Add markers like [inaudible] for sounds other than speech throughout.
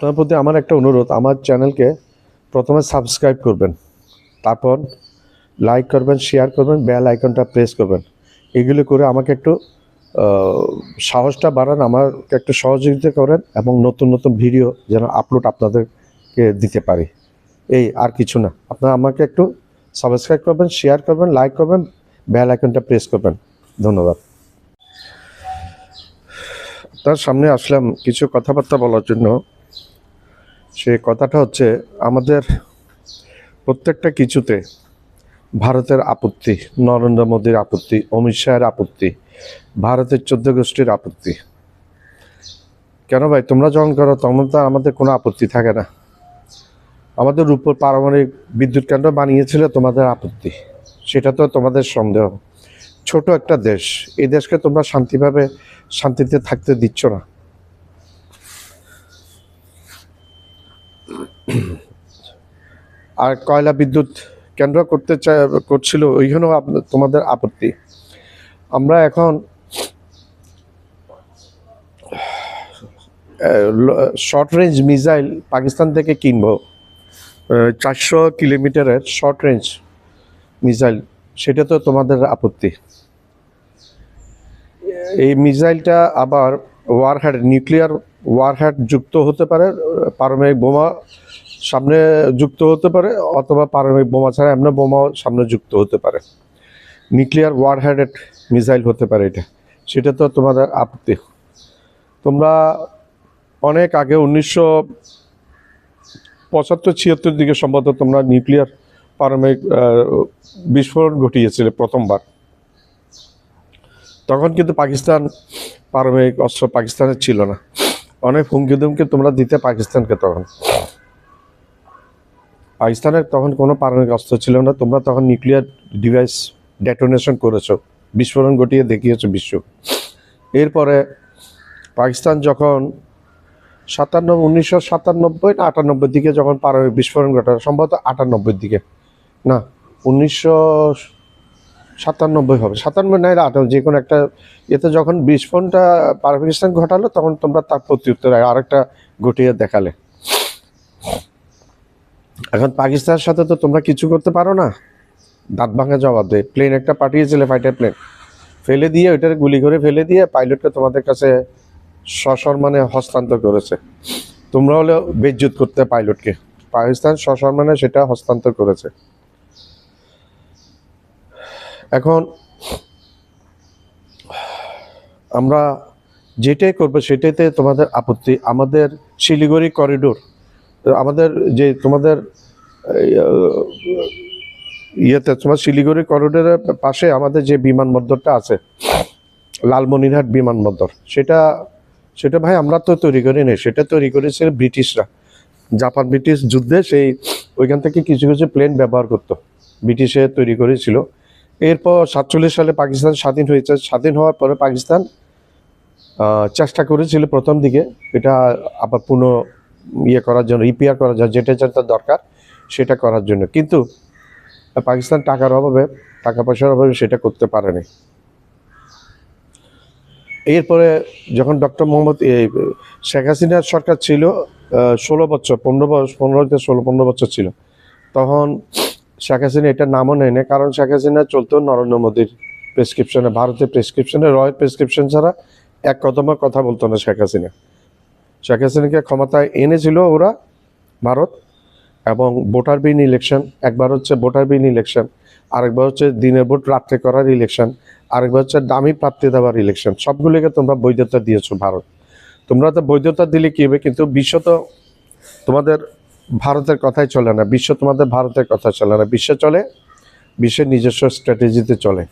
আপনার প্রতি আমার একটা অনুরোধ, আমার চ্যানেলকে প্রথমে সাবস্ক্রাইব করবেন, তারপর লাইক করবেন, শেয়ার করবেন, বেল আইকনটা প্রেস করবেন। এগুলো করে আমাকে একটু সাহসটা বাড়ান, আমাকে একটু সহযোগিতা করেন এবং নতুন নতুন ভিডিও যেন আপলোড আপনাদেরকে দিতে পারি। এই আর কিছু না, আপনারা আমাকে একটু সাবস্ক্রাইব করবেন, শেয়ার করবেন, লাইক করবেন, বেল আইকনটা প্রেস করবেন। ধন্যবাদ। আপনার সামনে আসলাম কিছু কথাবার্তা বলার জন্য। সে কথাটা হচ্ছে, আমাদের প্রত্যেকটা কিছুতে ভারতের আপত্তি, নরেন্দ্র মোদীর আপত্তি, অমিত শাহের আপত্তি, ভারতের চোদ্দ গোষ্ঠীর আপত্তি। কেন ভাই? তোমরা যখন করো, তখন তো আমাদের কোনো আপত্তি থাকে না। আমাদের উপর পারমাণবিক বিদ্যুৎ কেন্দ্র বানিয়েছিল তোমাদের আপত্তি। সেটা তো তোমাদের সন্দেহ। ছোট একটা দেশ। এই দেশকে তোমরা শান্তিভাবে, শান্তিতে থাকতে দিচ্ছ না। [clears throat] আর কয়লা বিদ্যুৎ কেন্দ্র করতে করছিল, ওইখানেও তোমাদের আপত্তি। আমরা এখন শর্ট রেঞ্জ মিসাইল পাকিস্তান থেকে কিনবো। চারশো কিলোমিটারের শর্ট রেঞ্জ মিসাইল সেটা তো তোমাদের আপত্তি। এই মিসাইলটা আবার ওয়ারহেড নিউক্লিয়ার ওয়ারহেড যুক্ত হতে পারে, পারমাণবিক বোমা সামনে যুক্ত হতে পারে, অথবা পারমাণবিক বোমা ছাড়া এমন বোমাও সামনে যুক্ত হতে পারে। নিউক্লিয়ার ওয়ারহেডেড মিসাইল হতে পারে এটা। সেটা তো তোমাদের আপত্তি। তোমরা অনেক আগে উনিশশো পঁচাত্তর ছিয়াত্তর দিকে সম্ভবত তোমরা নিউক্লিয়ার পারমাণবিক বিস্ফোরণ ঘটিয়েছিলে প্রথমবার। তখন কিন্তু পাকিস্তান পারমাণবিক অস্ত্র পাকিস্তানের ছিল না। অনেক হুমকি দুমকি তোমরা দিতে পাকিস্তানকে তখন। পাকিস্তানের তখন কোনো পারমাণবিক অস্ত্র ছিল না, তোমরা তখন নিউক্লিয়ার ডিভাইস ডেটোনেশন করেছ, বিস্ফোরণ ঘটিয়ে দেখিয়েছো বিশ্ব। এরপরে পাকিস্তান যখন সাতান্ন, উনিশশো সাতানব্বই না আটানব্বই দিকে যখন পারমাণবিক বিস্ফোরণ ঘটায় সম্ভবত আটানব্বই দিকে। না, উনিশশো সাতানব্বই হবে। সাতানব্বই নয় আটান্ন যে কোনো একটা, এতে যখন বিস্ফোরণটা পাকিস্তান ঘটালো, তখন তোমরা তার প্রত্যুত্তরে আরেকটা ঘটিয়ে দেখালে। এখন পাকিস্তানের সাথে তো তোমরা কিছু করতে পারো না। দাঁত ভাঙা জবাব দেয় প্লেন একটা পাঠিয়েছিলে ফাইটার প্লেন ফেলে দিয়ে ওইটার গুলি করে ফেলে দিয়ে পাইলটকে তোমাদের কাছে সসম্মানে হস্তান্তর করেছে। তোমরা হলে বেজ্জুত করতে পাইলটকে। পাকিস্তান সসম্মানে সেটা হস্তান্তর করেছে। এখন আমরা যেটাই করব, সেটাইতে তোমাদের আপত্তি। আমাদের শিলিগুড়ি করিডোর আমাদের যে তোমাদের ইয়েতে, তোমার শিলিগুড়ি করিডোরের পাশে আমাদের যে বিমানবন্দরটা আছে, লালমনিরহাট বিমানবন্দর, সেটা সেটা ভাই আমরা তো তৈরি করি নাই। সেটা তৈরি করেছিল ব্রিটিশরা। জাপান ব্রিটিশ যুদ্ধে সেই, ওইখান থেকে কিছু কিছু প্লেন ব্যবহার করতো। ব্রিটিশে তৈরি করেছিল। এরপর সাতচল্লিশ সালে পাকিস্তান স্বাধীন হয়েছে। স্বাধীন হওয়ার পরে পাকিস্তান চেষ্টা করেছিল প্রথম দিকে এটা আবার পুনঃ ইয়ে করার জন্য রিপেয়ার করার জন্য, যেটা যেটা দরকার সেটা করার জন্য। কিন্তু পাকিস্তান টাকার অভাবে, টাকা পয়সার অভাবে সেটা করতে পারেনি। এরপরে যখন ডক্টর মোহাম্মদ শেখ হাসিনার সরকার ছিল ষোলো বছর, পনেরো বছর, পনেরো থেকে ষোলো, পনেরো বছর ছিল, তখন শেখ হাসিনা এটা নামও নেয় না কারণ শেখ হাসিনা চলতো নরেন্দ্র মোদীর প্রেসক্রিপশনে ভারতের প্রেসক্রিপশনে রয়ের প্রেসক্রিপশন ছাড়া এক কদমে কথা বলতো না শেখ হাসিনা। শেখ হাসিনাকে ক্ষমতায় এনেছিল ওরা, ভারত, এবং ভোটার বিন ইলেকশন একবার হচ্ছে ভোটার বিন ইলেকশন আরেকবার হচ্ছে দিনের ভোট রাত্রে করার ইলেকশন আরেকবার হচ্ছে দামি প্রাপ্তি দেওয়ার ইলেকশন সবগুলিকে তোমরা বৈধতা দিয়েছ ভারত। তোমরা তো বৈধতা দিলে কি হবে? কিন্তু বিশ্ব তো তোমাদের ভারতের কথাই চলে না, বিশ্ব তোমাদের ভারতের কথা চলে না। বিশ্ব চলে, বিশ্বের নিজস্ব স্ট্র্যাটেজিতে চলে।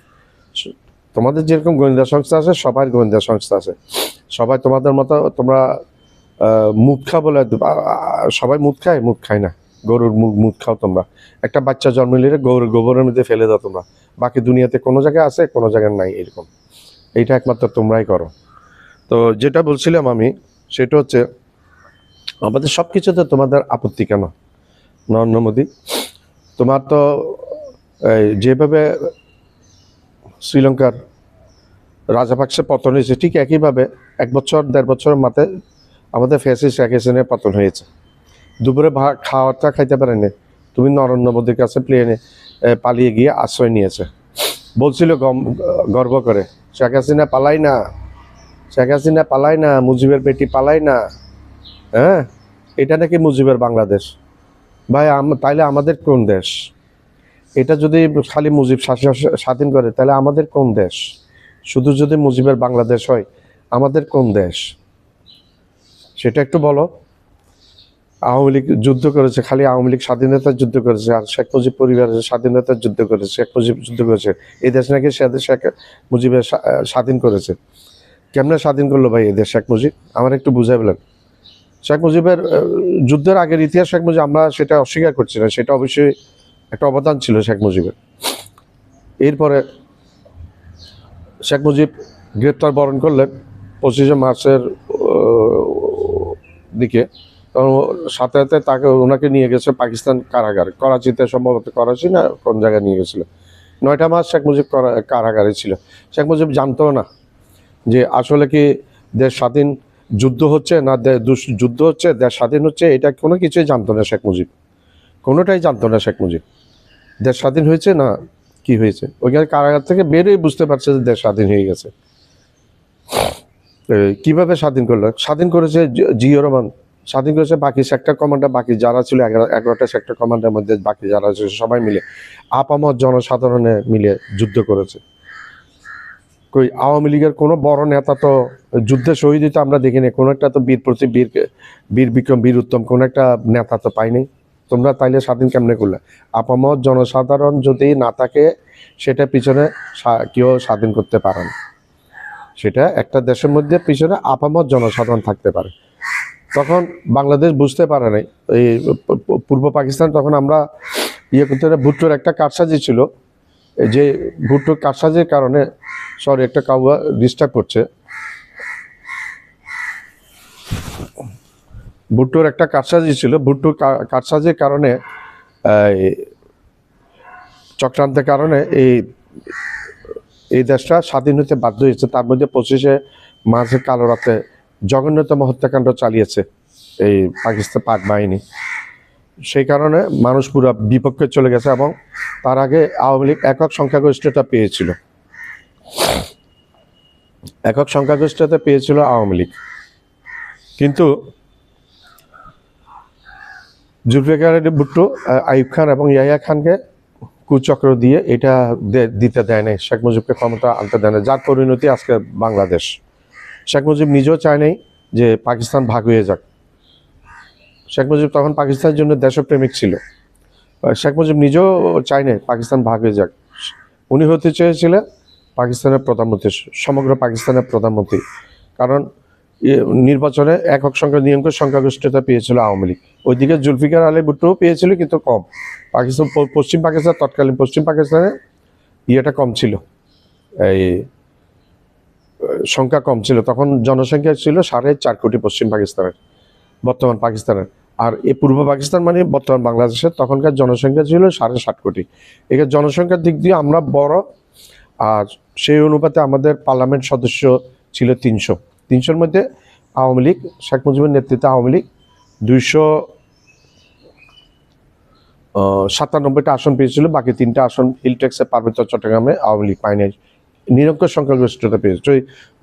তোমাদের যেরকম গোয়েন্দা সংস্থা আছে, সবার গোয়েন্দা সংস্থা আছে। সবাই তোমাদের মতো, তোমরা মুখ বলে সবাই মুখ খায়? মুখ খায় না। গরুর মুখ মুখ খাও তোমরা। একটা বাচ্চা জন্ম নিলে গরুর গোবরের মধ্যে ফেলে দাও তোমরা। বাকি দুনিয়াতে কোনো জায়গায় আছে, কোনো জায়গায় নাই, এরকম। এইটা একমাত্র তোমরাই করো। তো যেটা বলছিলাম আমি, সেটা হচ্ছে আমাদের সব কিছুতে তোমাদের আপত্তি কেন? নরেন্দ্র মোদী, তোমার তো যেভাবে শ্রীলঙ্কার রাজাপাকসে পতন হয়েছে, ঠিক একইভাবে এক বছর, দেড় বছরের মাথায় আমাদের ফেসে শেখ পতন হয়েছে। দুপুরে খাওয়াটা খাইতে পারেনি তুমি নরেন্দ্র মোদীর কাছে প্লেনে পালিয়ে গিয়ে আশ্রয় নিয়েছে। বলছিল গর্ব করে, শেখ হাসিনা পালাই না, শেখ হাসিনা পালাই না, মুজিবের বেটি পালাই না। হ্যাঁ? এটা নাকি মুজিবের বাংলাদেশ। ভাই তাইলে আমাদের কোন দেশ? এটা যদি খালি মুজিব স্বাধীন করে তাহলে আমাদের কোন দেশ? শুধু যদি মুজিবের বাংলাদেশ হয়, আমাদের কোন দেশ? সেটা একটু বলো। আওয়ামী লীগ যুদ্ধ করেছে, খালি আওয়ামী লীগ স্বাধীনতার যুদ্ধ করেছে, আর শেখ মুজিব পরিবারের স্বাধীনতার যুদ্ধ করেছে, শেখ মুজিব যুদ্ধ করেছে। এই দেশ নাকি শেখ মুজিবের স্বাধীন করেছে। কেমনে স্বাধীন করল ভাই এদের শেখ মুজিব? আমার একটু বুঝাই শেখ মুজিবের যুদ্ধের আগের ইতিহাস শেখ মুজিব, আমরা সেটা অস্বীকার করছি না। সেটা অবশ্যই একটা অবদান ছিল শেখ মুজিবের। এরপরে শেখ মুজিব গ্রেপ্তার বরণ করলেন পঁচিশে মার্চের দিকে। সাথে সাথে তাকে, ওনাকে নিয়ে গেছে পাকিস্তান কারাগার। করাচিতে সম্ভবত করাচি না কোন জায়গায় নিয়ে গেছিল? নয়টা মাস শেখ মুজিব করা- কারাগারে ছিল। শেখ মুজিব জানতো না যে আসলে কি দেশ স্বাধীন যুদ্ধ হচ্ছে না যুদ্ধ হচ্ছে দেশ স্বাধীন হচ্ছে, এটা কোনো কিছুই জানতো না শেখ মুজিব। কোনোটাই জানতো না শেখ মুজিব। দেশ স্বাধীন হয়েছে না কি হয়েছে? ওইখানে কারাগার থেকে বেরোই বুঝতে পারছে যে দেশ স্বাধীন হয়ে গেছে। কীভাবে স্বাধীন করল? স্বাধীন করেছে জিও রহমান। স্বাধীন করেছে বাকি সেক্টর কমান্ডার বাকি যারা ছিল এগারো, এগারোটা সেক্টর কমান্ডার মধ্যে বাকি যারা ছিল সবাই মিলে। আপামত জনসাধারণে মিলে যুদ্ধ করেছে। কই, আওয়ামী লীগের কোনো বড় নেতা তো যুদ্ধে শহীদ হইতে আমরা দেখিনি কোনো একটা তো বীর প্রতি বীর বীর বিক্রম, বীর উত্তম, কোনো একটা নেতা তো পাইনি তোমরা তাইলে স্বাধীন কেমনে করলে? আপামত জনসাধারণ যদি না থাকে, সেটা পিছনে কেউ স্বাধীন করতে পারে না। সেটা একটা দেশের মধ্যে পিছনে আপামত জনসাধারণ থাকতে পারে। তখন বাংলাদেশ বুঝতে পারে নাই। এই পূর্ব পাকিস্তান তখন আমরা ইয়ে করতে ভুট্টোর একটা কারসাজি ছিল। যে ভুট্টো কারসাজির কারণে সরি একটা কাউয়া ডিস্টার্ব করছে। ভুট্টোর একটা কারসাজি ছিল। ভুট্টো কারসাজির কারণে চক্রান্তের কারণে এই এই দেশটা স্বাধীন হতে বাধ্য হয়েছে। তার মধ্যে পঁচিশে মাঝে কালো রাতে জঘন্যতম হত্যাকাণ্ড চালিয়েছে এই পাকিস্তান পাক বাহিনী। সেই কারণে মানুষ পুরো বিপক্ষে চলে গেছে এবং তার আগে আওয়ামী লীগ একক সংখ্যাগরিষ্ঠতা পেয়েছিল। একক সংখ্যাগরিষ্ঠতা পেয়েছিল আওয়ামী লীগ। কিন্তু জুলফিকার ভুট্টো আহ, খান এবং ইয়াহিয়া খানকে কুচক্র দিয়ে এটা দিতে দেয় নাই। শেখ মুজিবকে ক্ষমতা আনতে দেয় না যার পরিণতি আজকে বাংলাদেশ। শেখ মুজিব নিজেও চায় নাই যে পাকিস্তান ভাগ হয়ে যাক। শেখ মুজিব তখন পাকিস্তানের জন্য দেশপ্রেমিক ছিল। শেখ মুজিব নিজেও চায় নাই পাকিস্তান ভাগ হয়ে যাক। উনি হতে চেয়েছিলেন পাকিস্তানের প্রধানমন্ত্রী, সমগ্র পাকিস্তানের প্রধানমন্ত্রী। কারণ নির্বাচনে একক সংখ্যা নিয়ঙ্ক সংখ্যাগরিষ্ঠতা পেয়েছিল আওয়ামী লীগ। ওইদিকে জুলফিকার আলী ভুট্টোও পেয়েছিল, কিন্তু কম। পাকিস্তান পশ্চিম পাকিস্তান, তৎকালীন পশ্চিম পাকিস্তানে ইয়েটা কম ছিল। এই সংখ্যা কম ছিল। তখন জনসংখ্যা ছিল সাড়ে চার কোটি পশ্চিম পাকিস্তানের। বর্তমান পাকিস্তানের। আর এ পূর্ব পাকিস্তান মানে বর্তমান বাংলাদেশের, তখনকার জনসংখ্যা ছিল সাড়ে ষাট কোটি। এখানে জনসংখ্যার দিক দিয়ে আমরা বড়, আর সেই অনুপাতে আমাদের পার্লামেন্ট সদস্য ছিল তিনশো। তিনশোর মধ্যে আওয়ামী লীগ, শেখ মুজিবের নেতৃত্বে আওয়ামী লীগ, দুইশো সাতানব্বইটা আসন পেয়েছিল, বাকি তিনটা আসন হিলটেক্সে, পার্বত্য চট্টগ্রামে আওয়ামী লীগ পায়নি। নিরঙ্কুশ সংখ্যাগরিষ্ঠতা পেয়েছে। ওই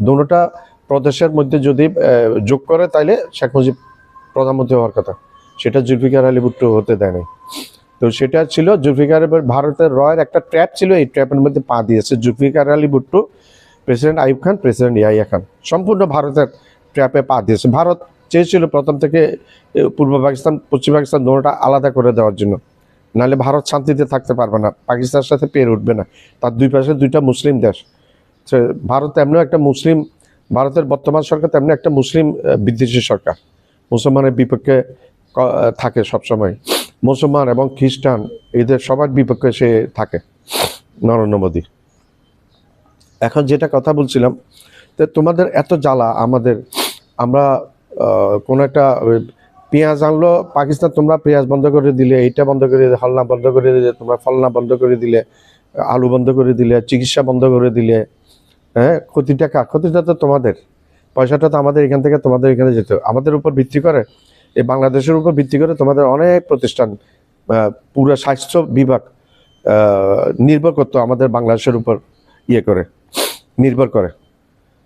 দুটা প্রদেশের মধ্যে যদি যোগ করে, তাইলে শেখ মুজিব প্রধানমন্ত্রী হওয়ার কথা। সেটা জুলফিকার আলী ভুট্টো হতে দেয় নাই তো সেটা ছিল জুলফিকার ভারতের রয়ের একটা ট্র্যাপ ছিল, এই ট্র্যাপের মধ্যে পা দিয়েছে জুলফিকার আলী ভুট্টো, প্রেসিডেন্ট আইব খান, প্রেসিডেন্ট ইয়াহিয়া খান। সম্পূর্ণ ভারতের ট্র্যাপে পা দিয়েছে। ভারত চেয়েছিল প্রথম থেকে পূর্ব পাকিস্তান, পশ্চিম পাকিস্তান দুটোটা আলাদা করে দেওয়ার জন্য। নাহলে ভারত শান্তিতে থাকতে পারবে না। পাকিস্তানের সাথে পেরে উঠবে না। তার দুই পাশে দুইটা মুসলিম দেশ। ভারত এমনিও একটা মুসলিম, ভারতের বর্তমান সরকার তেমনি একটা মুসলিম বিদ্বেষী সরকার। মুসলমানের বিপক্ষে, ক- থাকে সবসময়। মুসলমান এবং খ্রিস্টান, এদের সবার বিপক্ষে সে থাকে, নরেন্দ্র মোদী। এখন যেটা কথা বলছিলাম তো তোমাদের এত জ্বালা আমাদের, আমরা কোনো একটা পেঁয়াজ আনলো, পাকিস্তান তোমরা পেঁয়াজ বন্ধ করে দিলে, এইটা বন্ধ করে দিলে, হলনা বন্ধ করে দিলে, তোমরা ফলনা বন্ধ করে দিলে, আলু বন্ধ করে দিলে, চিকিৎসা বন্ধ করে দিলে হ্যাঁ ক্ষতিটা কার? ক্ষতিটা তো তোমাদের। পয়সাটা তো আমাদের এখান থেকে তোমাদের এখানে যেত আমাদের উপর ভিত্তি করে, এই বাংলাদেশের উপর ভিত্তি করে তোমাদের অনেক প্রতিষ্ঠান পুরো স্বাস্থ্য বিভাগ নির্ভর করতো আমাদের বাংলাদেশের উপর ইয়ে করে, নির্ভর করে।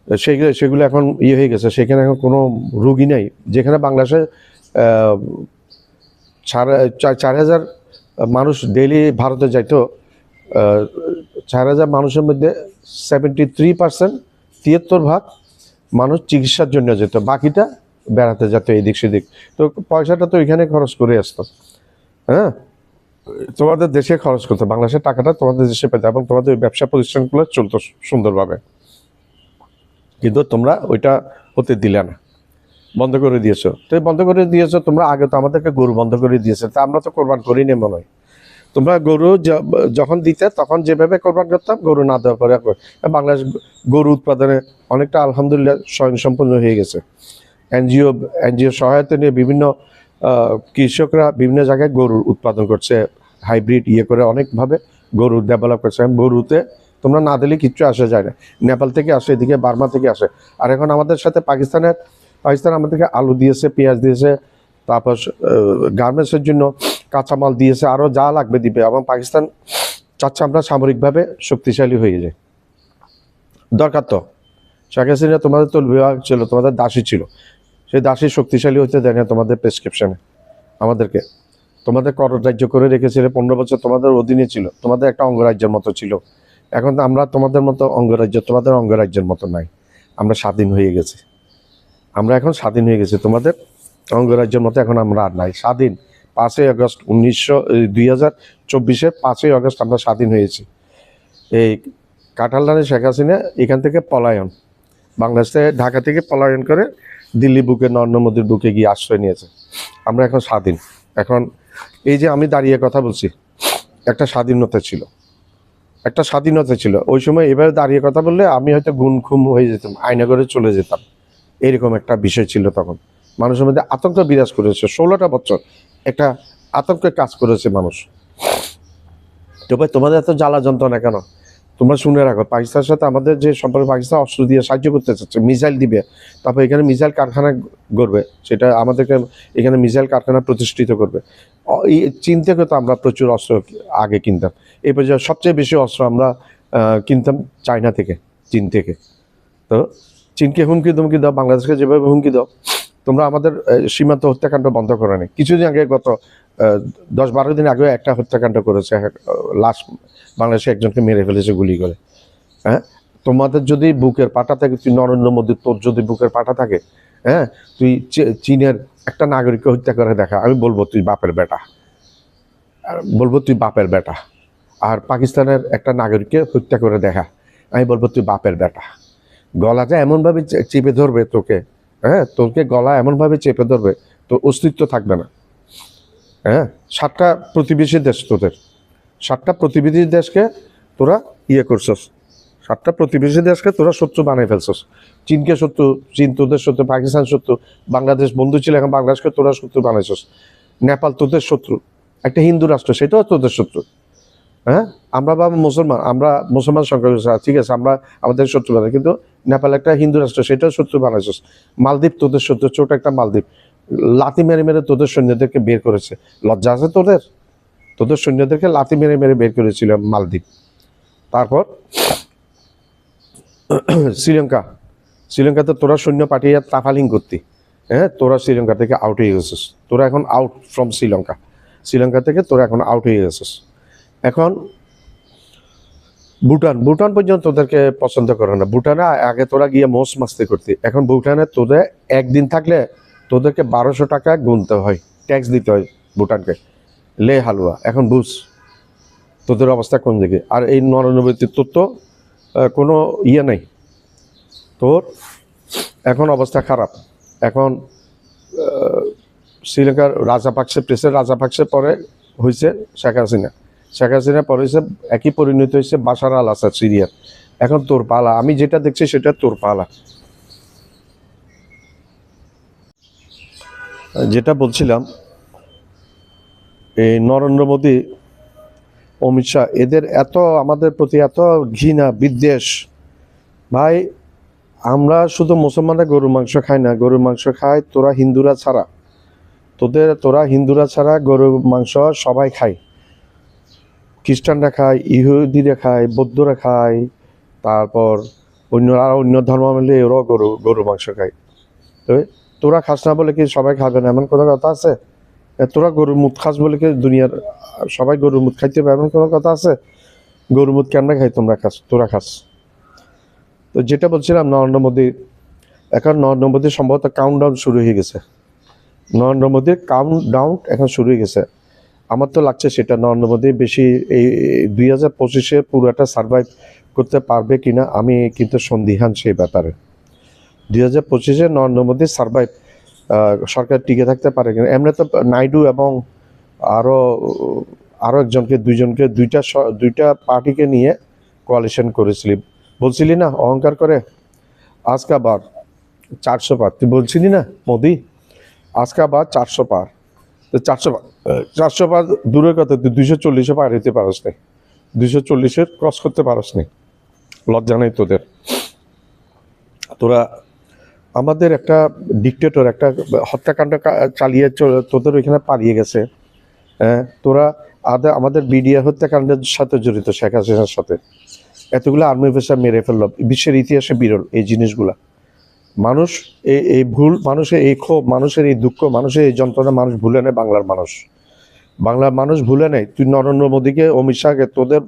সেগুলো সেগুলো এখন ইয়ে হয়ে গেছে। সেখানে এখন কোনো রুগী নেই। যেখানে বাংলাদেশে চার হাজার মানুষ ডেইলি ভারতে যাইতো চার হাজার মানুষের মধ্যে সেভেন্টি থ্রি পার্সেন্ট তিয়াত্তর ভাগ মানুষ চিকিৎসার জন্য যেত, বাকিটা বেড়াতে যেত এদিক সেদিক। তো পয়সাটা তো এখানে খরচ করে আসতো। হ্যাঁ? তোমাদের দেশে খরচ করতো, বাংলাদেশের টাকাটা তোমাদের দেশে পেতে এবং তোমাদের ব্যবসা প্রতিষ্ঠানগুলো চলতো সুন্দরভাবে। কিন্তু তোমরা ওইটা হতে দিলে না। বন্ধ করে দিয়েছ। তো বন্ধ করে দিয়েছ, তোমরা আগে তো আমাদেরকে গরু বন্ধ করে দিয়েছে, তা আমরা তো কোরবান করি নি মনে হয়। তোমরা গরু যখন দিতে তখন যেভাবে কোরবান করতাম, গরু না দেওয়ার পরে বাংলাদেশ গরু উৎপাদনে অনেকটা আলহামদুলিল্লাহ স্বয়ংসম্পূর্ণ হয়ে গেছে। এনজিও এনজিও সহায়তা নিয়ে বিভিন্ন কৃষকরা বিভিন্ন জায়গায় গরুর উৎপাদন করছে, হাইব্রিড ইয়ে করে অনেকভাবে গরু ডেভেলপ করছে। গরুতে তোমরা না দিলে কিচ্ছু আসে যায় না। নেপাল থেকে আসে, এদিকে বার্মা থেকে আসে। আর এখন আমাদের সাথে পাকিস্তানের, পাকিস্তান আমাদেরকে আলু দিয়েছে, পেঁয়াজ দিয়েছে, তারপর গার্মেন্টসের জন্য কাঁচামাল দিয়েছে আরও যা লাগবে দিবে। এবং পাকিস্তান চাচ্ছে আমরা সামরিকভাবে শক্তিশালী হয়ে যাই দরকার তো। শেখ হাসিনা তোমাদের তো বিভাগ ছিল, তোমাদের দাসী ছিল। সেই দাসী শক্তিশালী হতে দেয় না তোমাদের প্রেসক্রিপশনে আমাদেরকে। তোমাদের রাজ্য করে রেখেছিলে, পনেরো বছর তোমাদের অধীনে ছিল। তোমাদের একটা অঙ্গরাজ্যের মতো ছিল। এখন আমরা তোমাদের মতো অঙ্গরাজ্য, তোমাদের অঙ্গরাজ্যের মতো নাই। আমরা স্বাধীন হয়ে গেছি। আমরা এখন স্বাধীন হয়ে গেছি। তোমাদের অঙ্গরাজ্যের মতো এখন আমরা আর নাই। স্বাধীন। পাঁচই আগস্ট উনিশশো দুই হাজার চব্বিশের পাঁচই আগস্ট আমরা স্বাধীন হয়েছি। এই কাঁঠালদানে শেখ হাসিনা এখান থেকে পলায়ন, বাংলাদেশ থেকে ঢাকা থেকে পলায়ন করে দিল্লি বুকে নরেন্দ্র মোদীর বুকে গিয়ে আশ্রয় নিয়েছে। আমরা এখন স্বাধীন। এখন এই যে আমি দাঁড়িয়ে কথা বলছি, একটা স্বাধীনতা ছিল। একটা স্বাধীনতা ছিল। ওই সময় এবারে দাঁড়িয়ে কথা বললে আমি হয়তো গুম খুম হয়ে যেতাম আয়না করে চলে যেতাম। এরকম একটা বিষয় ছিল তখন। মানুষের মধ্যে আতঙ্ক বিরাজ করেছে। ষোলোটা বছর একটা আতঙ্কে কাজ করেছে মানুষ। তবে তোমাদের এত জ্বালা যন্ত্রণা কেন? তোমরা শুনে রাখো, পাকিস্তানের সাথে আমাদের যে সম্পর্ক, পাকিস্তান অস্ত্র দিয়ে সাহায্য করতে চাচ্ছে, মিসাইল দিবে, তারপর এখানে মিসাইল কারখানা গড়বে, সেটা আমাদেরকে এখানে মিসাইল কারখানা প্রতিষ্ঠিত করবে। চীন থেকে তো আমরা প্রচুর অস্ত্র আগে কিনতাম। এই পর্যায়ে সবচেয়ে বেশি অস্ত্র আমরা কিনতাম চায়না থেকে, চীন থেকে। তো, চীনকে হুমকি ধুমকি দাও, বাংলাদেশকে যেভাবে হুমকি দাও তোমরা আমাদের সীমান্ত হত্যাকাণ্ড বন্ধ করে নেই কিছুদিন আগে গত দশ বারো দিন আগে একটা হত্যাকাণ্ড করেছে লাস্ট বাংলাদেশে একজনকে মেরে ফেলেছে গুলি করে। হ্যাঁ তোমাদের যদি বুকের পাটা থাকে, তুই নরেন্দ্র মোদী তোর যদি বুকের পাটা থাকে হ্যাঁ তুই চীনের একটা নাগরিককে হত্যা করে দেখা, আমি বলব তুই বাপের বেটা। বলব তুই বাপের বেটা। আর পাকিস্তানের একটা নাগরিককে হত্যা করে দেখা, আমি বলব তুই বাপের বেটা। গলাটা এমনভাবে চেপে ধরবে তোকে হ্যাঁ তোকে গলা এমনভাবে চেপে ধরবে, তোর অস্তিত্ব থাকবে না। হ্যাঁ সাতটা প্রতিবেশী দেশ তোদের। সাতটা প্রতিবেশী দেশকে তোরা ইয়ে করছস। সাতটা প্রতিবেশী দেশকে তোরা শত্রু বানিয়ে ফেলছস। চীনকে শত্রু, চীন তোদের শত্রু, পাকিস্তান শত্রু, বাংলাদেশ, বন্ধু ছিল, এখন বাংলাদেশকে তোরা শত্রু বানাইছস নেপাল তোদের শত্রু, একটা হিন্দু রাষ্ট্র, সেটাও তোদের শত্রু। হ্যাঁ আমরা বাবা মুসলমান, আমরা মুসলমান সংখ্যা ঠিক আছে, আমরা আমাদের শত্রু বানাই, কিন্তু নেপাল একটা হিন্দু রাষ্ট্র, সেটাও শত্রু বানাইছস মালদ্বীপ তোদের শত্রু, ছোট একটা মালদ্বীপ। লাতি মেরে মেরে তোদের সৈন্যদেরকে বের করেছে। লজ্জা আছে তোদের? তোদের সৈন্যদেরকে লাতি মেরে মেরে বের করেছিল মালদ্বীপ। তারপর শ্রীলঙ্কা। শ্রীলঙ্কাতে তোরা সৈন্য পাঠিয়ে তাফালিং করতি। হ্যাঁ তোরা শ্রীলঙ্কা থেকে আউট হয়ে গেছিস। তোরা এখন আউট ফ্রম শ্রীলঙ্কা। শ্রীলঙ্কা থেকে তোরা এখন আউট হয়ে গেছিস। এখন ভুটান ভুটান পর্যন্ত তোদেরকে পছন্দ করে না। ভুটানে আগে তোরা গিয়ে মোষ মাস্তি করতি। এখন ভুটানে তোদের একদিন থাকলে তোদেরকে বারোশো টাকা গুনতে হয় ট্যাক্স দিতে হয় ভুটানকে। লে হালুয়া, এখন বুঝ তোদের অবস্থা কোন দিকে। আর এই নরেন্দ্র তোর তো কোনো ইয়ে নেই। তোর এখন অবস্থা খারাপ। এখন শ্রীলঙ্কার রাজাপাকসে প্রেসের রাজাপাকসে পরে হয়েছে শেখ হাসিনা। শেখ হাসিনা পরে হয়েছে একই পরিণত হয়েছে বাসার আল আসাদ, সিরিয়ার। এখন তোর পালা। আমি যেটা দেখছি সেটা তোর পালা। যেটা বলছিলাম, এই নরেন্দ্র মোদী, অমিত শাহ, এদের এত, আমাদের প্রতি এত ঘৃণা, বিদ্বেষ। ভাই, আমরা শুধু মুসলমানরা গরুর মাংস খাই না। গরুর মাংস খায় তোরা হিন্দুরা ছাড়া। তোদের, তোরা হিন্দুরা ছাড়া গরুর মাংস সবাই খায়। খ্রিস্টানরা খায়, ইহুদিরা খায়, বৌদ্ধরা খায়, তারপর অন্য আর অন্য ধর্ম মিলে ওরাও গরু, গরুর মাংস খায়। তোরা খাস না বলে কি সবাই খাবে না? এমন কোনো কথা আছে? তোরা গরুর মুদ খাস বলে কি দুনিয়ার সবাই গরুর মুখ খাইতে পারে এমন কোনো কথা আছে? গরুর মুদ কেন খাই তোমরা খাস, তোরা খাস? তো যেটা বলছিলাম, নরেন্দ্র মোদী, এখন নরেন্দ্র মোদীর সম্ভবত কাউন্ট ডাউন শুরু হয়ে গেছে। নরেন্দ্র মোদীর কাউন্ট ডাউন এখন শুরু হয়ে গেছে। আমার তো লাগছে সেটা নরেন্দ্র মোদী বেশি এই দুই হাজার পঁচিশে পুরোটা সার্ভাইভ করতে পারবে কিনা, আমি কিন্তু সন্দিহান সেই ব্যাপারে। দুই হাজার পঁচিশে নরেন্দ্র মোদী সার্ভাইভ সরকার টিকে থাকতে পারে কিনা। এমনি তো নাইডু এবং আরও আরও একজনকে, দুইজনকে, দুইটা দুইটা পার্টিকে নিয়ে কোয়ালিশন করেছিলি। বলছিলি না, অহংকার করে? আজকা বার চারশো পার। তুই বলছিলি না, মোদি? আজকা বার চারশো পার। তো চারশো চারশো পার দূরের কথা, তুই দুইশো চল্লিশে পার হইতে পারস নি দুইশো চল্লিশের ক্রস করতে পারস নি লজ্জা নেই তোদের। তোরা আমাদের একটা ডিকটেটর একটা হত্যাকাণ্ড চালিয়ে তোদের ওইখানে পালিয়ে গেছে। হ্যাঁ তোরা আদা আমাদের বিডিআর হত্যাকাণ্ডের সাথে জড়িত, শেখ হাসিনার সাথে। এতগুলো আর্মি অফিসার মেরে ফেলল। বিশ্বের ইতিহাসে বিরল এই জিনিসগুলা। মানুষ এই এই ভুল, মানুষের এই ক্ষোভ, মানুষের এই দুঃখ, মানুষের এই যন্ত্রণা মানুষ ভুলে নেয় বাংলার মানুষ। বাংলার মানুষ ভুলে নেয়। তুই নরেন্দ্র মোদীকে অমিত শাহকে, তোদের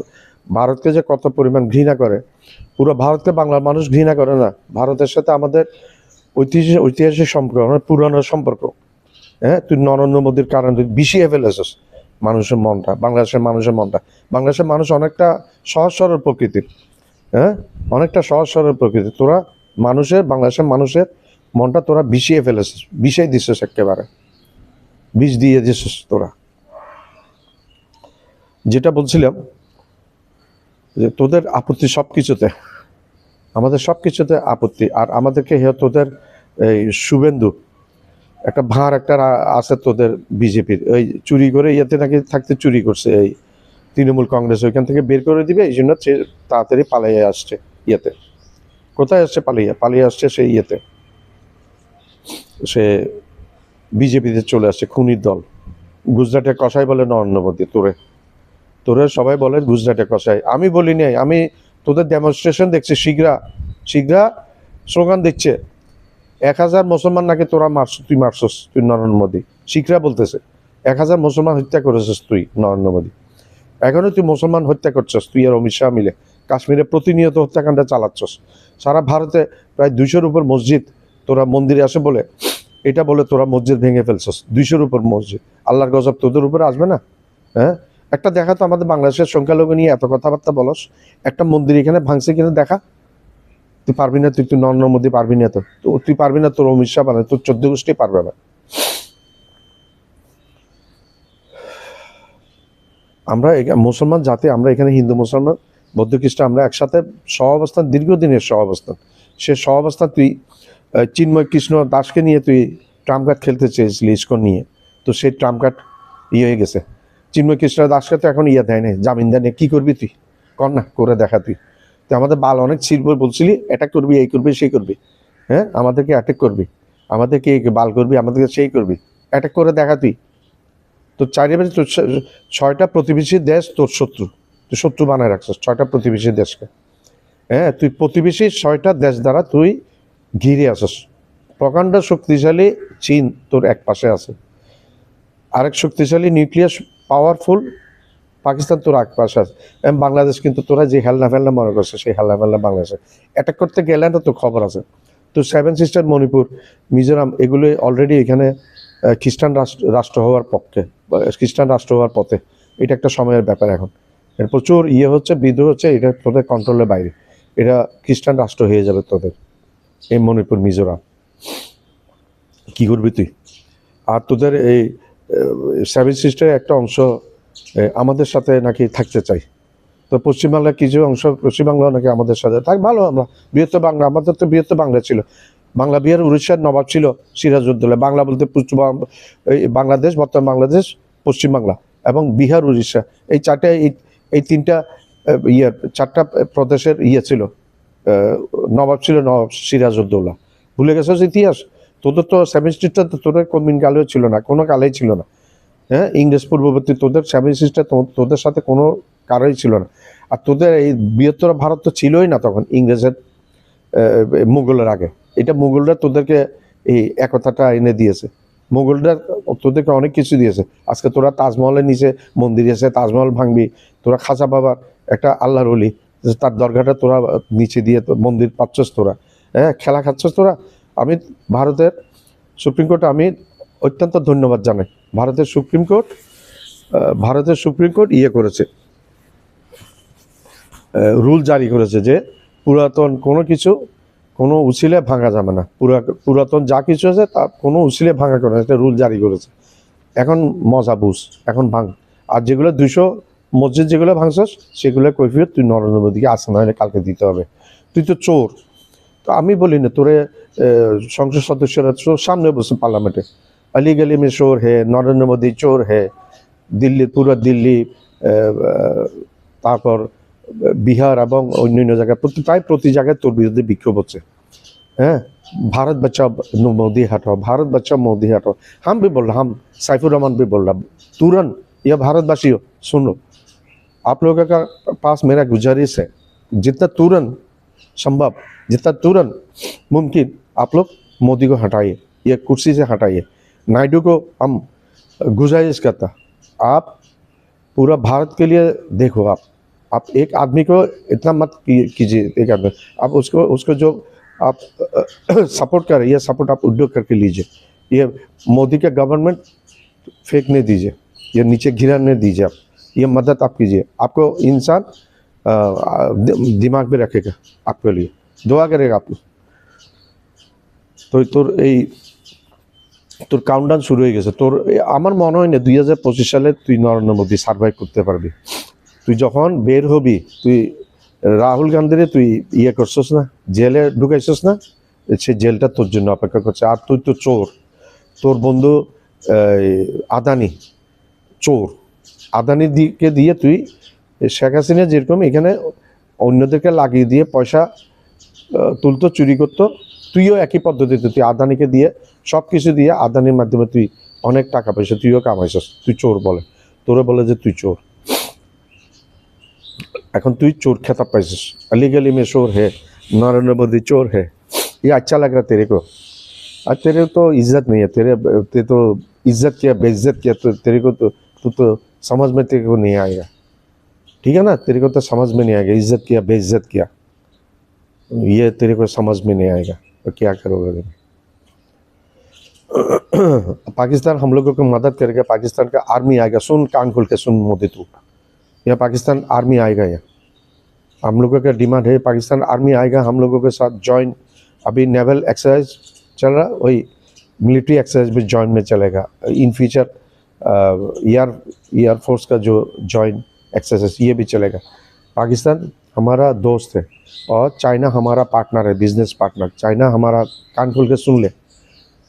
ভারতকে যে কত পরিমাণ ঘৃণা করে, পুরো ভারতকে বাংলার মানুষ ঘৃণা করে না। ভারতের সাথে আমাদের ঐতিহাসিক ঐতিহাসিক সম্পর্ক মানে পুরানো সম্পর্ক। হ্যাঁ? তুই নরেন্দ্র মোদীর কারণে তুই বিষিয়ে ফেলেছিস মানুষের মনটা, বাংলাদেশের মানুষের মনটা। বাংলাদেশের মানুষ অনেকটা সহজ সরল প্রকৃতির। হ্যাঁ? অনেকটা সহজ সরল প্রকৃতির। তোরা মানুষের, বাংলাদেশের মানুষের মনটা তোরা বিষিয়ে ফেলেছিস, বিষিয়ে দিছিস একেবারে। বিষ দিয়ে দিছিস তোরা। যেটা বলছিলাম যে তোদের আপত্তি সব কিছুতে আমাদের সব কিছুতে আপত্তি। আর আমাদেরকে হে তোদের এই শুভেন্দু, একটা ভাঁড় একটা আছে তোদের বিজেপির। ওই চুরি করে ইয়েতে নাকি থাকতে চুরি করছে এই তৃণমূল কংগ্রেস। ওইখান থেকে বের করে দিবে এই জন্য তাড়াতাড়ি পালিয়ে আসছে ইয়েতে। কোথায় আসছে? পালিয়ে পালিয়ে আসছে সেই ইয়েতে। সে বিজেপিতে চলে আসছে, খুনির দল। গুজরাটে কষাই বলে নরেন্দ্র তোরে। তোরে সবাই বলে গুজরাটে কষাই আমি বলি নাই আমি তোদের ডেমনস্ট্রেশন দেখছি শীঘ্রা শীঘ্রা স্লোগান দিচ্ছে, এক হাজার মুসলমান নাকি তোরা মারছ, তুই মারছস, তুই নরেন্দ্র মোদী শিখরা বলতেছে, এক হাজার মুসলমান হত্যা করেছিস তুই নরেন্দ্র মোদী এখনও তুই মুসলমান হত্যা করছিস, তুই আর অমিত শাহ মিলে। কাশ্মীরে প্রতিনিয়ত হত্যাকাণ্ড চালাচ্ছস। সারা ভারতে প্রায় দুইশোর উপর মসজিদ তোরা মন্দিরে আসে বলে, এটা বলে তোরা মসজিদ ভেঙে ফেলছস। দুইশোর উপর মসজিদ। আল্লাহর গজব তোদের উপরে আসবে না? হ্যাঁ? একটা দেখা তো আমাদের বাংলাদেশের সংখ্যালঘু নিয়ে এত কথাবার্তা বলস, একটা মন্দির এখানে ভাঙছে কিনা দেখা? তুই পারবি না, তুই তুই নরেন্দ্র মোদী পারবি না তো। তুই পারবি না, তোর অমিত শাহ পারবে তোর চোদ্দ গোষ্ঠী পারবে না। আমরা মুসলমান জাতি, আমরা এখানে হিন্দু মুসলমান বৌদ্ধ খ্রিস্ট আমরা একসাথে সহাবস্থান, দীর্ঘদিনের সহাবস্থান। সে সহাবস্থান তুই চিন্ময় কৃষ্ণ দাসকে নিয়ে তুই ট্রাম্প কার্ড খেলতে চেয়েছিলি ইস্কন নিয়ে। তো সেই ট্রাম্প কার্ড ইয়ে হয়ে গেছে। চিন্ময় কৃষ্ণ দাসকে তো এখন ইয়ে দেয় না জামিন দেয় কি করবি তুই? কর না, করে দেখা তুই। তো আমাদের বাল অনেক ছিল বলছিলি অ্যাটাক করবি, এই করবি, সেই করবি। হ্যাঁ? আমাদেরকে অ্যাটাক করবি। আমাদেরকে বাল করবি, আমাদেরকে সেই করবি। অ্যাটাক করে দেখা তুই। তোর চারিপাশে তোর ছয়টা প্রতিবেশী দেশ তোর শত্রু। তুই শত্রু বানায় রাখছিস, ছয়টা প্রতিবেশী দেশকে। হ্যাঁ তুই প্রতিবেশী ছয়টা দেশ দ্বারা তুই ঘিরে আসিস প্রকাণ্ড শক্তিশালী চীন তোর এক পাশে আছে। আরেক শক্তিশালী নিউক্লিয়াস পাওয়ারফুল পাকিস্তান তোর এক পাশে আছে। বাংলাদেশ কিন্তু তোরা যে হেলনা ফেলনা মনে করছে, সেই হেলনা ফেলনা বাংলাদেশে। অ্যাটাক করতে গেলে না তো খবর আছে। তো সেভেন সিস্টার মণিপুর, মিজোরাম এগুলো অলরেডি এখানে খ্রিস্টান রাষ্ট্র রাষ্ট্র হওয়ার পক্ষে খ্রিস্টান রাষ্ট্র হওয়ার পথে। এটা একটা সময়ের ব্যাপার এখন। এর প্রচুর ইয়ে হচ্ছে, বিদ্রোহ হচ্ছে, এটা তোদের কন্ট্রোলের বাইরে। এটা খ্রিস্টান রাষ্ট্র হয়ে যাবে তোদের, এই মণিপুর, মিজোরাম। কি করবি তুই? আর তোদের এই সেভেন সিস্টারের একটা অংশ আমাদের সাথে নাকি থাকতে চাই। তো পশ্চিমবাংলার কিছু অংশ পশ্চিমবাংলা নাকি আমাদের সাথে থাক, ভালো আমরা। বৃহত্তর বাংলা, আমাদের তো বৃহত্তর বাংলা ছিল। বাংলা বিহার, উড়িষ্যার নবাব ছিল সিরাজউদ্দৌলা। বাংলা বলতে পশ্চিম বাংলাদেশ, বর্তমান বাংলাদেশ পশ্চিমবাংলা এবং বিহার, উড়িষ্যা। এই চারটে, এই এই তিনটা ইয়ে চারটা প্রদেশের ইয়ে ছিল নবাব ছিল নবাব সিরাজউদ্দৌলা। ভুলে গেছিস ইতিহাস? তোদের তো সেভেন স্ট্রিটটা তো তোদের কোনদিন কালেও ছিল না, কোনো কালেই ছিল না। হ্যাঁ ইংরেজ পূর্ববর্তী তোদের তো- তোদের সাথে কোনো কারোই ছিল না। আর তোদের এই বৃহত্তর ভারত তো ছিলই না তখন ইংরেজের মুঘলের আগে। এটা মুঘলরা তোদেরকে এই একতাটা এনে দিয়েছে। মুঘলরা তোদেরকে অনেক কিছু দিয়েছে। আজকে তোরা তাজমহলের নিচে মন্দির আছে, তাজমহল ভাঙবি, তোরা খাজা বাবার একটা আল্লাহর অলি তার দরগাটা তোরা নিচে দিয়ে মন্দির পাচ্ছস তোরা। হ্যাঁ খেলা খাচ্ছস তোরা? আমি ভারতের সুপ্রিম কোর্টে, আমি অত্যন্ত ধন্যবাদ জানাই। ভারতের সুপ্রিম কোর্ট ভারতের সুপ্রিম কোর্ট ইয়ে করেছে। রুল জারি করেছে যে পুরাতন কোনো কিছু কোনো উচিলে ভাঙা যাবে না। পুরাতন যা কিছু আছে, তা কোনো উচিলে ভাঙা করে একটা রুল জারি করেছে। এখন মজা বুঝ, এখন ভাঙ। আর যেগুলো দুশো মসজিদ যেগুলো ভাঙছস, সেগুলো কৈফিয়ত তুই নরেন্দ্র মোদীকে আসে না কালকে দিতে হবে। তুই তো চোর। তো আমি বলি না, তোরে সংসদ সদস্যরা চোর সামনে বসে পার্লামেন্টে। আলী গলি মে চোর হে, নরেন্দ্র মোদী চোর হে, দিল্লি, পুরো দিল্লি তারপর বিহার এবং অন্যান্য জায়গায় প্রতি প্রায় প্রতি জায়গায় তোর বিরুদ্ধে বিক্ষোভ হচ্ছে হ্যাঁ भारत बच्चा मोदी हटाओ भारत बच्चा मोदी हटाओ हम भी बोल रहे हम सैफुर रहमान भी बोल रहा तुरंत यह भारतवासी हो सुन लो आप लोगों का पास मेरा गुजारिश है जितना तुरंत संभव जितना तुरंत मुमकिन आप लोग मोदी को हटाइए ये कुर्सी से हटाइए नायडू को हम गुजारिश करता आप पूरा भारत के लिए देखो आप आप एक आदमी को इतना मत की- कीजिए एक आदमी आप उसको उसको जो आप [clears throat] सपोर्ट कर ये सपोर्ट आप उद्योग करके लीजिए ये मोदी का गवर्नमेंट फेंकने दीजिए ये नीचे गिराने दीजिए आप ये मदद आप कीजिए आपको इंसान अ, दि- दिमाग में रखेगा आपके लिए दुआ करेगा आप তো তোর এই তোর কাউন্টডাউন শুরু হয়ে গেছে তোর এ- আমার মনে হয় না দুই হাজার পঁচিশ সালে তুই নরেন্দ্র মোদী সার্ভাইভ করতে পারবি তুই যখন বের হবি, তুই রাহুল গান্ধীরে তুই ইয়ে করছস না, জেলে ঢুকাইছস না? সে জেলটা তোর জন্য অপেক্ষা করছে। আর তুই তো চোর। তোর বন্ধু আদানি, চোর। আদানি দিকে দিয়ে তুই শেখ হাসিনা যেরকম এখানে অন্যদেরকে লাগিয়ে দিয়ে পয়সা তুলতো, চুরি করতো, তুইও একই পদ্ধতিতে তুই আদানিকে দিয়ে সব কিছু দিয়ে আদানির মাধ্যমে তুই অনেক টাকা পয়সা তুইও কামাইছস। তুই চোর বলে। তোরে বলে যে তুই চোর। এখন তুই চোর খেতাব পাইছিস अली गली में शोर है नरेंद्र मोदी चोर है ये अच्छा लग रहा तेरे को और तेरे तो इज्जत नहीं है तेरे ते तो इज्जत किया बेइज्जत किया तो तेरे को तो तू तो समझ में तेरे को नहीं आएगा ठीक है ना तेरे को तो समझ में नहीं आएगा इज्जत किया बेइज्जत किया ये तेरे को समझ में नहीं आएगा तो क्या करोगे तुम? [clears throat] पाकिस्तान हम लोगों को मदद करेगा पाकिस्तान का आर्मी आएगा सुन कान खोल के सुन मोदी तू यहाँ पाकिस्तान आर्मी आएगा यहाँ हम लोगों का डिमांड है, पाकिस्तान आर्मी आएगा, हम लोगों के साथ ज्वाइन अभी नेवल एक्सरसाइज चल रहा, वही मिलिट्री एक्सरसाइज भी ज्वाइन में चलेगा। इन फ्यूचर एयर एयरफोर्स का जो ज्वाइन एक्सरसाइज ये भी चलेगा। पाकिस्तान हमारा दोस्त है और चाइना हमारा पार्टनर है बिज़नेस पार्टनर चाइना हमारा कान खोल के सुन ले।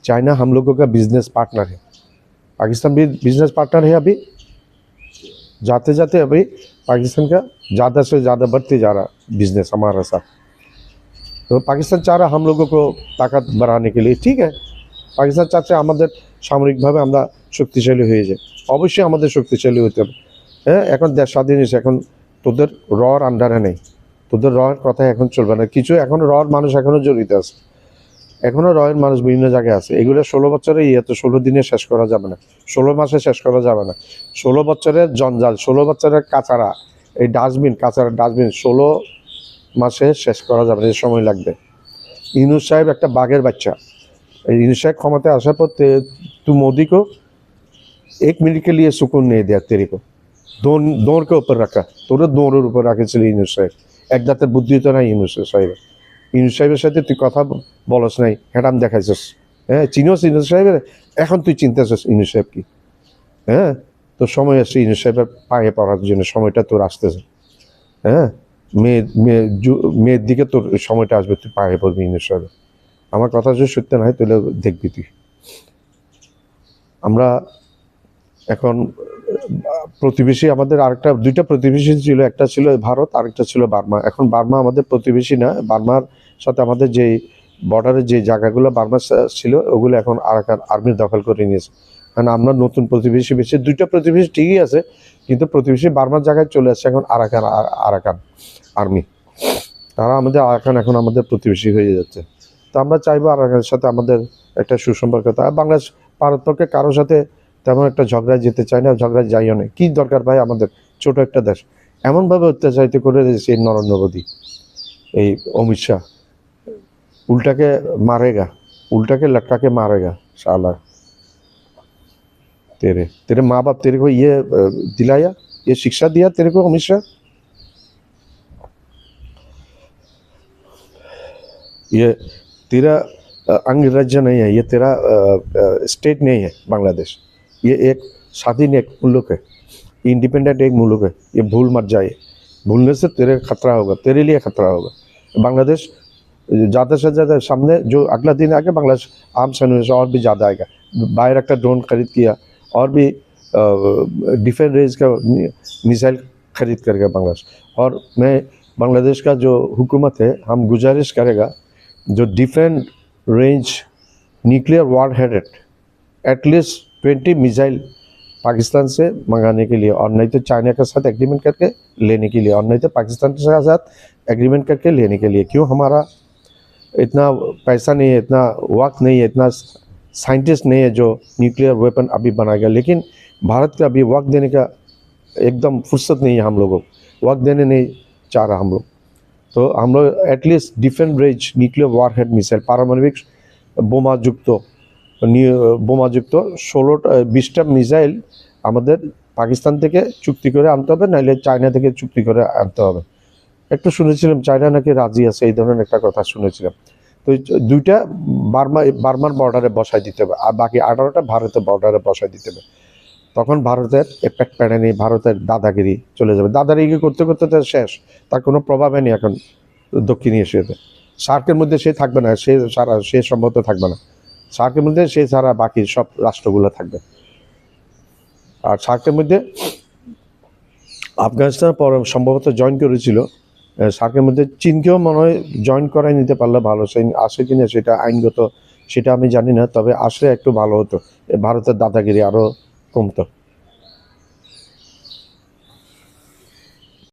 चाइना हम लोगों का बिज़नेस पार्टनर है। पाकिस्तान भी बिज़नेस पार्टनर है अभी। जाते जाते अभी पाकिस्तान का ज़्यादा से ज़्यादा बढ़ते जा रहा बिजनेस हमारा साथ तो पाकिस्तान चाह रहा हम लोगों को ताकत बढ़ाने के लिए ঠিক আছে পাকিস্তান চাচ্ছে আমাদের সামরিকভাবে আমরা শক্তিশালী হয়ে যাই অবশ্যই আমাদের শক্তিশালী হতে হবে হ্যাঁ এখন দেশ স্বাধীন হয়েছে এখন তোদের রর আন্ডারে নেই তোদের রয়ের কথা এখন চলবে না কিছু এখন রর মানুষ এখনও জড়িত আছে এখনও রয়ের মানুষ বিভিন্ন জায়গায় আছে। এগুলো ষোলো বছরে ইয়ে তো ষোলো দিনে শেষ করা যাবে না। ষোলো মাসে শেষ করা যাবে না। ষোলো বছরের জঞ্জাল, ষোলো বছরের কাঁচারা, এই ডাস্টবিন, কাঁচারা ডাস্টবিন ষোলো মাসে শেষ করা যাবে না সময় লাগবে। ইউনুস সাহেব একটা বাঘের বাচ্চা। এই ইউনুস সাহেব ক্ষমতায় আসার পর তু মোদিকেও এক মিনিটকে নিয়ে শুকুন সুকুন নিয়ে দেয়ার তেরি কো দৌড় দৌড়কে উপর রাখা। তোরা দৌড়ের উপর রাখেছিল ইউনুস সাহেব। এক দাঁতের বুদ্ধি তো না সাহেব ইনুস সাহেবের সাথে তুই কথা বলস নাই হ্যাডাম দেখাইছস। হ্যাঁ চিনোস ইনুস সাহেবের। এখন তুই চিন্তাছিস ইনুস সাহেব কি? হ্যাঁ তোর সময় আসছে ইনুস সাহেবের পায়ে পড়ার জন্য, সময়টা তোর আসতেছে। হ্যাঁ মেয়ে মেয়ে মেয়ের দিকে তোর সময়টা আসবে, তুই পায়ে পড়বি ইনুস সাহেবের আমার কথা যদি সত্য নয় তাহলে দেখবি তুই। আমরা এখন, প্রতিবেশী আমাদের আরেকটা, দুইটা প্রতিবেশী ছিল, একটা ছিল ভারত, আরেকটা ছিল বার্মা। এখন বার্মা আমাদের প্রতিবেশী না, বার্মার সাথে আমাদের যে বর্ডারের যে জায়গাগুলো বার্মা ছিল, ওগুলো এখন আরাকান আর্মির দখল করে নিয়েছে। কারণ আমরা নতুন প্রতিবেশী বেশি দুইটা প্রতিবেশী ঠিকই আছে, কিন্তু প্রতিবেশী বার্মার জায়গায় চলে আসছে এখন আরাকান আর- আরাকান আর্মি তারা আমাদের আরাকান এখন আমাদের প্রতিবেশী হয়ে যাচ্ছে। তো আমরা চাইব আরাকানের সাথে আমাদের একটা সুসম্পর্ক তা বাংলাদেশ ভারতপক্ষে কারোর সাথে তেমন একটা ঝগড়ায় যেতে চায় না ঝগড়ায় যাইও না। কী দরকার ভাই আমাদের? ছোট একটা দেশ। এমনভাবে অত্যাচারিত করে দিয়েছে এই নরেন্দ্র মোদী, এই অমিত শাহ। उल्टा के मारेगा उल्टा के लटका के मारेगा, साला। तेरे तेरे माँ बाप तेरे को ये दिलाया, ये शिक्षा दिया तेरे को हमेशा ये तेरा अंग राज्य नहीं है, ये तेरा स्टेट नहीं है, बांग्लादेश। ये एक स्वाधीन एक मुल्क है। इंडिपेंडेंट एक मुल्क है। ये भूल मत जाए भूलने से तेरे खतरा होगा, तेरे लिए खतरा होगा। बांग्लादेश ज़्यादा से ज़्यादा सामने जो अगला दिन आगे बांग्लादेश आम से और भी ज़्यादा आएगा बाहर एक ड्रोन खरीद किया और भी डिफेंस रेंज का मिसाइल खरीद करेगा बांग्लादेश और मैं बांग्लादेश का जो हुकूमत है हम गुजारिश करेगा जो defence range nuclear war headed at least twenty missile Pakistan से मंगाने के लिए, और नहीं तो चाइना के साथ एग्रीमेंट करके लेने के लिए, और नहीं तो पाकिस्तान के साथ एग्रीमेंट करके लेने के लिए। क्यों हमारा इतना पैसा नहीं है इतना वक्त नहीं है इतना साइंटिस्ट नहीं है जो न्यूक्लियर वेपन अभी बनाएगा लेकिन भारत का अभी वक्त देने का एकदम फुर्सत नहीं है हम लोगों को वक्त देने नहीं चाह रहा हम लोग तो हम लोग at least different range nuclear warhead missile পারমাণবিক বোমাযুক্ত নি- বোমাযুক্ত ষোলোটা বিশটা মিসাইল আমাদের পাকিস্তান থেকে চুক্তি করে আনতে হবে নাহলে চায়না থেকে চুক্তি করে আনতে হবে একটু শুনেছিলাম চায়না নাকি রাজি আছে, এই ধরনের একটা কথা শুনেছিলাম। তো দুইটা বার্মা, বার্মার বর্ডারে বসাই দিতে হবে, আর বাকি আঠারোটা ভারতের বর্ডারে বসাই দিতে হবে। তখন ভারতের এফেক্ট প্যাডানি ভারতের দাদাগিরি চলে যাবে। দাদাগিরি করতে করতে তো শেষ, তার কোনো প্রভাবই নেই এখন দক্ষিণ এশিয়াতে। সার্কের মধ্যে সে থাকবে না, সে সারা, সে সম্ভবত থাকবে না। সার্কের মধ্যে সে ছাড়া বাকি সব রাষ্ট্রগুলো থাকবে। আর সার্কের মধ্যে আফগানিস্তান পর সম্ভবত জয়েন করেছিল সার্কের মধ্যে চীনকেও মনে হয় জয়েন করাই নিতে পারলে ভালো। সেই আসে কিনা সেটা আইনগত, সেটা আমি জানি না, তবে আসলে একটু ভালো হতো। ভারতের দাদাগিরি আরও কমতো।